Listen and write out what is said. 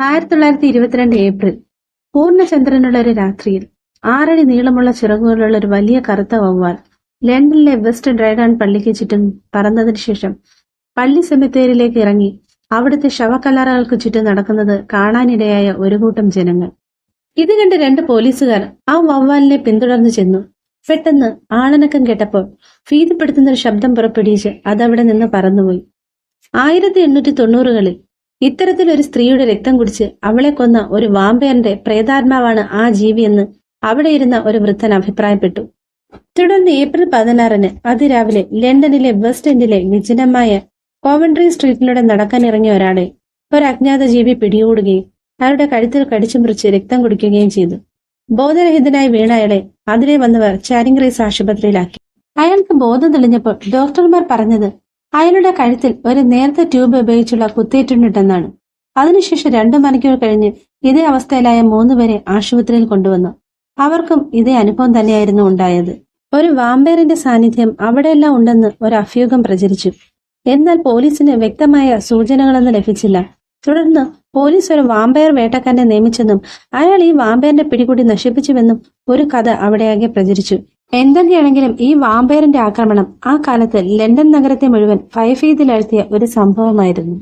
ആയിരത്തി തൊള്ളായിരത്തി ഇരുപത്തിരണ്ട് ഏപ്രിൽ പൂർണചന്ദ്രനുള്ള ഒരു രാത്രിയിൽ ആറടി നീളമുള്ള ചിറകുകളുള്ള ഒരു വലിയ കറുത്ത വവ്വാൽ ലണ്ടനിലെ വെസ്റ്റ് ഡ്രാഗൺ പള്ളിക്ക് ചുറ്റും പറന്നതിന് ശേഷം പള്ളി സെമിത്തേരിയിലേക്ക് ഇറങ്ങി അവിടുത്തെ ശവക്കല്ലറകൾക്ക് ചുറ്റും നടക്കുന്നത് കാണാനിടയായ ഒരു കൂട്ടം ജനങ്ങൾ. ഇത് കണ്ട് രണ്ട് പോലീസുകാർ ആ വവ്വാലിനെ പിന്തുടർന്നു ചെന്നു. പെട്ടെന്ന് ആളനക്കം കേട്ടപ്പോൾ ഭീതിപ്പെടുത്തുന്ന ഒരു ശബ്ദം പുറപ്പെടുവിച്ച് അതവിടെ നിന്ന് പറന്നുപോയി. ആയിരത്തി എണ്ണൂറ്റി തൊണ്ണൂറുകളിൽ ഇത്തരത്തിലൊരു സ്ത്രീയുടെ രക്തം കുടിച്ച് അവളെ കൊന്ന ഒരു വാമ്പയറിന്റെ പ്രേതാത്മാവാണ് ആ ജീവിയെന്ന് അവിടെ ഇരുന്ന ഒരു വൃദ്ധൻ അഭിപ്രായപ്പെട്ടു. തുടർന്ന് ഏപ്രിൽ പതിനാറിന് അതിരാവിലെ ലണ്ടനിലെ വെസ്റ്റ് എൻഡിലെ വിജനമായ കോവൻട്രി സ്ട്രീറ്റിലൂടെ നടക്കാനിറങ്ങിയ ഒരാളെ ഒരു അജ്ഞാത ജീവി പിടികൂടുകയും അയാളുടെ കഴുത്തിൽ കടിച്ചു മുറിച്ച് രക്തം കുടിക്കുകയും ചെയ്തു. ബോധരഹിതനായി വീണ അയാളെ അതിലെ വന്നവർ ചാരിംഗ്രേസ് ആശുപത്രിയിലാക്കി. അയാൾക്ക് ബോധം തെളിഞ്ഞപ്പോൾ ഡോക്ടർമാർ പറഞ്ഞത് അയാളുടെ കഴുത്തിൽ ഒരു നേരത്തെ ട്യൂബ് ഉപയോഗിച്ചുള്ള കുത്തിയിട്ടുണ്ടെന്നാണ് അതിനുശേഷം രണ്ടു മണിക്കൂർ കഴിഞ്ഞ് ഇതേ അവസ്ഥയിലായ മൂന്നുപേരെ ആശുപത്രിയിൽ കൊണ്ടുവന്നു. അവർക്കും ഇതേ അനുഭവം തന്നെയായിരുന്നു ഉണ്ടായത്. ഒരു വാമ്പയറിന്റെ സാന്നിധ്യം അവിടെയെല്ലാം ഉണ്ടെന്ന് ഒരു അഭ്യൂഹം പ്രചരിച്ചു. എന്നാൽ പോലീസിന് വ്യക്തമായ സൂചനകളൊന്നും ലഭിച്ചില്ല. തുടർന്ന് പോലീസ് ഒരു വാമ്പയർ വേട്ടക്കാരനെ നിയമിച്ചെന്നും അയാൾ ഈ വാമ്പയറിന്റെ പിടികൂടി നശിപ്പിച്ചുവെന്നും ഒരു കഥ അവിടെയാകെ പ്രചരിച്ചു. എന്തൊക്കെയാണെങ്കിലും ഈ വാമ്പയറിന്റെ ആക്രമണം ആ കാലത്ത് ലണ്ടൻ നഗരത്തെ മുഴുവൻ ഭയഭീതിയിലാഴ്ത്തിയ ഒരു സംഭവമായിരുന്നു.